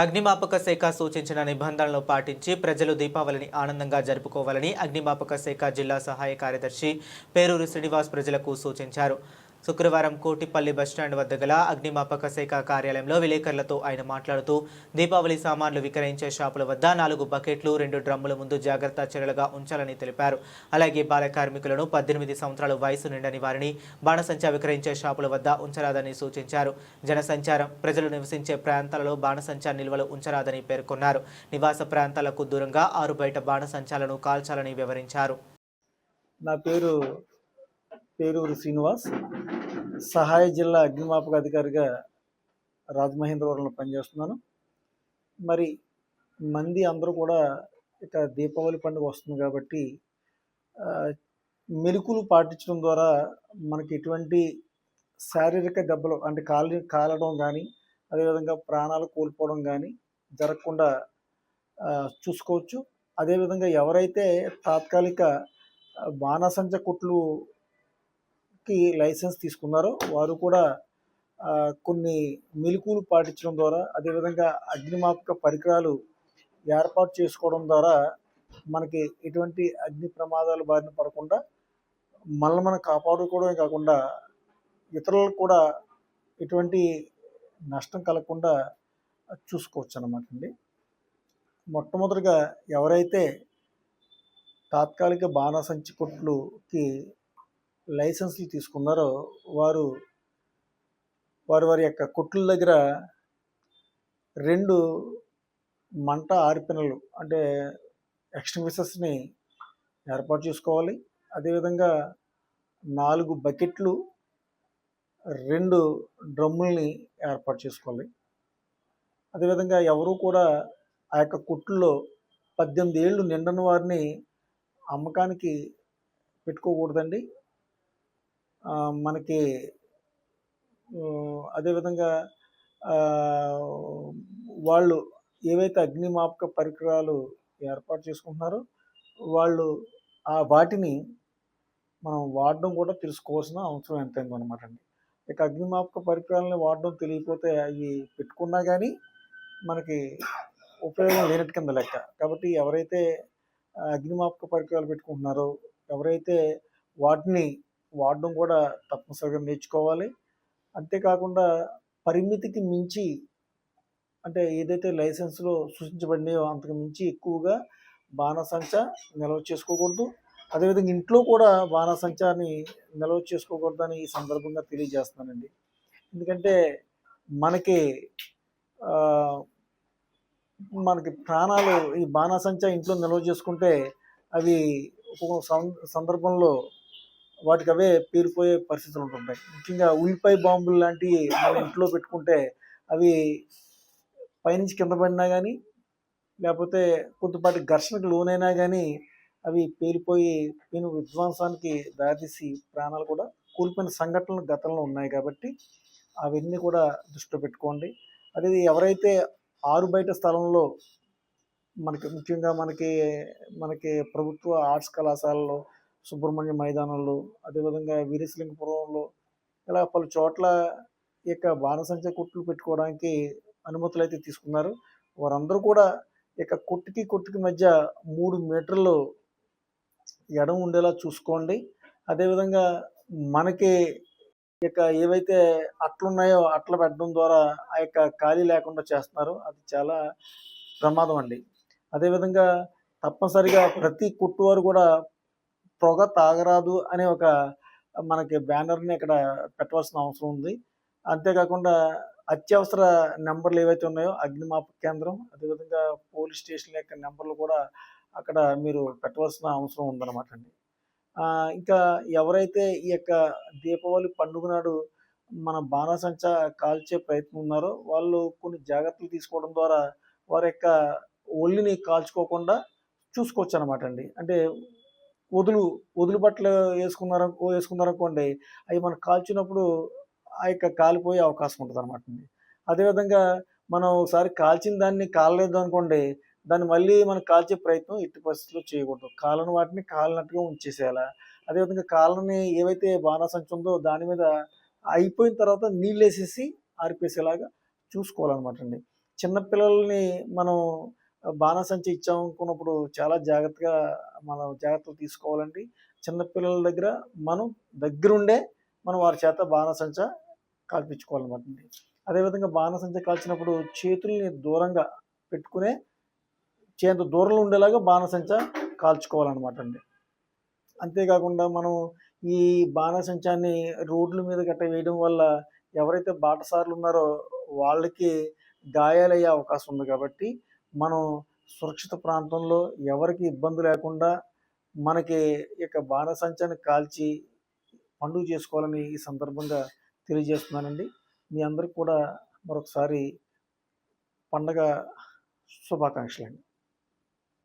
అగ్నిమాపక శాఖ సూచించిన నిబంధనలను పాటించి ప్రజలు దీపావళిని ఆనందంగా జరుపుకోవాలని అగ్నిమాపక శాఖ జిల్లా సహాయ కార్యదర్శి పేరూరు శ్రీనివాస్ ప్రజలకు సూచించారు. శుక్రవారం కోటిపల్లి బస్టాండ్ వద్ద గల అగ్నిమాపక శాఖ కార్యాలయంలో విలేకరులతో ఆయన మాట్లాడుతూ దీపావళి సామాన్లు విక్రయించే షాపుల వద్ద నాలుగు బకెట్లు రెండు డ్రమ్ముల ముందు జాగ్రత్త చర్యలుగా ఉంచాలని తెలిపారు. అలాగే బాల కార్మికులను పద్దెనిమిది సంవత్సరాల వయసు నిండని వారిని బాణసంచా విక్రయించే షాపుల వద్ద ఉంచరాదని సూచించారు. జనసంచారం ప్రజలు నివసించే ప్రాంతాలలో బాణసంచా నిల్వలు ఉంచరాదని పేర్కొన్నారు. నివాస ప్రాంతాలకు దూరంగా ఆరు బయట బాణసంచాలను కాల్చాలని వివరించారు. నా పేరు పేరూరు శ్రీనివాస్ సహాయ జిల్లా అగ్నిమాపక అధికారిగా రాజమహేంద్రవరంలో పనిచేస్తున్నాను. మరి మంది అందరూ కూడా ఇక దీపావళి పండుగ వస్తుంది కాబట్టి మెలుకులు పాటించడం ద్వారా మనకి ఎటువంటి శారీరక దెబ్బలు అంటే కాలి కాలడం కానీ అదేవిధంగా ప్రాణాలు కోల్పోవడం కానీ జరగకుండా చూసుకోవచ్చు. అదేవిధంగా ఎవరైతే తాత్కాలిక బాణసంచ కుట్లు కి లైసెన్స్ తీసుకున్నారో వారు కూడా కొన్ని మెలకువలు పాటించడం ద్వారా అదేవిధంగా అగ్నిమాపక పరికరాలు ఏర్పాటు చేసుకోవడం ద్వారా మనకి ఎటువంటి అగ్ని ప్రమాదాలు బారిన పడకుండా మనల్ని మనం కాపాడుకోవడమే కాకుండా ఇతరులకు కూడా ఎటువంటి నష్టం కలగకుండా చూసుకోవచ్చు అనమాట అండి. మొట్టమొదటిగా ఎవరైతే తాత్కాలిక బాణసంచి కొట్లుకి లైసెన్స్లు తీసుకున్నారో వారు వారి వారి యొక్క కొట్ల దగ్గర రెండు మంట ఆర్పినలు అంటే ఎక్స్టింగ్విషర్స్ని ఏర్పాటు చేసుకోవాలి. అదేవిధంగా నాలుగు బకెట్లు రెండు డ్రమ్ముల్ని ఏర్పాటు చేసుకోవాలి. అదేవిధంగా ఎవరు కూడా ఆ యొక్క కుట్లలో పద్దెనిమిది ఏళ్ళు నిండని వారిని అమ్మకానికి పెట్టుకోకూడదండి. మనకి అదేవిధంగా వాళ్ళు ఏవైతే అగ్నిమాపక పరికరాలు ఏర్పాటు చేసుకుంటున్నారో వాళ్ళు ఆ వాటిని మనం వాడడం కూడా తెలుసుకోవాల్సిన అవసరం ఎంతైంది అనమాట అండి. ఇక అగ్నిమాపక పరికరాలని వాడడం తెలియకపోతే అవి పెట్టుకున్నా కానీ మనకి ఉపయోగం లేనట్టు కింద లెక్క. కాబట్టి ఎవరైతే అగ్నిమాపక పరికరాలు పెట్టుకుంటున్నారో ఎవరైతే వాటిని వాడడం కూడా తప్పనిసరిగా నేర్చుకోవాలి. అంతేకాకుండా పరిమితికి మించి అంటే ఏదైతే లైసెన్స్లో సూచించబడినాయో అంతకు మించి ఎక్కువగా బాణసంచ నిల్వ చేసుకోకూడదు. అదేవిధంగా ఇంట్లో కూడా బాణసంచాన్ని నిల్వ చేసుకోకూడదని ఈ సందర్భంగా తెలియజేస్తున్నానండి. ఎందుకంటే మనకి మనకి ప్రాణాలు ఈ బాణసంచ ఇంట్లో నిల్వ చేసుకుంటే అవి ఒక్కొక్క సం- సందర్భంలో వాటికి అవే పేలిపోయే పరిస్థితులు ఉంటుంటాయి. ముఖ్యంగా ఉల్లిపాయ బాంబులు లాంటివి మన ఇంట్లో పెట్టుకుంటే అవి పైనుంచి కింద పడినా కానీ లేకపోతే కొద్దిపాటి ఘర్షణకు లోనైనా కానీ అవి పేలిపోయి పెను విధ్వంసానికి దారితీసి ప్రాణాలు కూడా కూలిపోయిన సంఘటనలు గతంలో ఉన్నాయి కాబట్టి అవన్నీ కూడా దృష్టిలో పెట్టుకోండి. అదే ఎవరైతే ఆరు బయట స్థలంలో మనకి ముఖ్యంగా మనకి మనకి ప్రభుత్వ ఆర్ట్స్ కళాశాలలో సుబ్రహ్మణ్య మైదానంలో అదేవిధంగా వీరేశలింగపురంలో ఇలా పలు చోట్ల ఈ యొక్క బాణసంచ కుట్లు పెట్టుకోవడానికి అనుమతులు అయితే తీసుకున్నారు. వారందరూ కూడా ఇక కొట్టుకి కొట్టుకి మధ్య మూడు మీటర్లు ఎడం ఉండేలా చూసుకోండి. అదేవిధంగా మనకి ఇక ఏవైతే అట్లున్నాయో అట్ల పెట్టడం ద్వారా ఆ యొక్క ఖాళీ లేకుండా చేస్తున్నారు. అది చాలా ప్రమాదం అండి. అదేవిధంగా తప్పనిసరిగా ప్రతి కుట్టు వారు కూడా పొగ తాగరాదు అనే ఒక మనకి బ్యానర్ని ఇక్కడ పెట్టవలసిన అవసరం ఉంది. అంతేకాకుండా అత్యవసర నెంబర్లు ఏవైతే ఉన్నాయో అగ్నిమాపక కేంద్రం అదేవిధంగా పోలీస్ స్టేషన్ యొక్క నెంబర్లు కూడా అక్కడ మీరు పెట్టవలసిన అవసరం ఉందన్నమాట అండి. ఇంకా ఎవరైతే ఈ యొక్క దీపావళి పండుగ నాడు మన బాణసంచా కాల్చే ప్రయత్నం ఉన్నారో వాళ్ళు కొన్ని జాగ్రత్తలు తీసుకోవడం ద్వారా వారి యొక్క ఒళ్ళిని కాల్చుకోకుండా చూసుకోవచ్చు అనమాట అండి. అంటే వదులు వదులు బట్టలు వేసుకున్నారు వేసుకున్నారనుకోండి అవి మనం కాల్చినప్పుడు ఆ యొక్క కాలిపోయే అవకాశం ఉంటుంది అనమాట అండి. అదేవిధంగా మనం ఒకసారి కాల్చిన దాన్ని కాలలేదు అనుకోండి దాన్ని మళ్ళీ మనం కాల్చే ప్రయత్నం ఎట్టి పరిస్థితుల్లో చేయకూడదు. కాలని వాటిని కాలినట్టుగా ఉంచేసేయాలి. అదేవిధంగా కాలని ఏవైతే బాణాసంచి ఉందో దాని మీద అయిపోయిన తర్వాత నీళ్ళు వేసేసి ఆరిపేసేలాగా చూసుకోవాలన్నమాట అండి. చిన్నపిల్లల్ని మనం బాణసంచి ఇచ్చామనుకున్నప్పుడు చాలా జాగ్రత్తగా మనం జాగ్రత్తలు తీసుకోవాలండి. చిన్నపిల్లల దగ్గర మనం దగ్గరుండే మనం వారి చేత బాణసంచ కాల్పించుకోవాలన్నమాట అండి అదేవిధంగా బాణసంచ కాల్చినప్పుడు చేతుల్ని దూరంగా పెట్టుకునే చేంత దూరంలో ఉండేలాగా బాణసంచ కాల్చుకోవాలన్నమాట అండి అంతేకాకుండా మనం ఈ బాణసంచాన్ని రోడ్ల మీద గట్ట వేయడం వల్ల ఎవరైతే బాటసార్లు ఉన్నారో వాళ్ళకి గాయాలయ్యే అవకాశం ఉంది కాబట్టి మనం సురక్షిత ప్రాంతంలో ఎవరికి ఇబ్బంది లేకుండా మనకి ఇక బాణసంచాన్ని కాల్చి పండుగ చేసుకోవాలని ఈ సందర్భంగా తెలియజేస్తున్నానండి. మీ అందరికి కూడా మరొకసారి పండగ శుభాకాంక్షలు అండి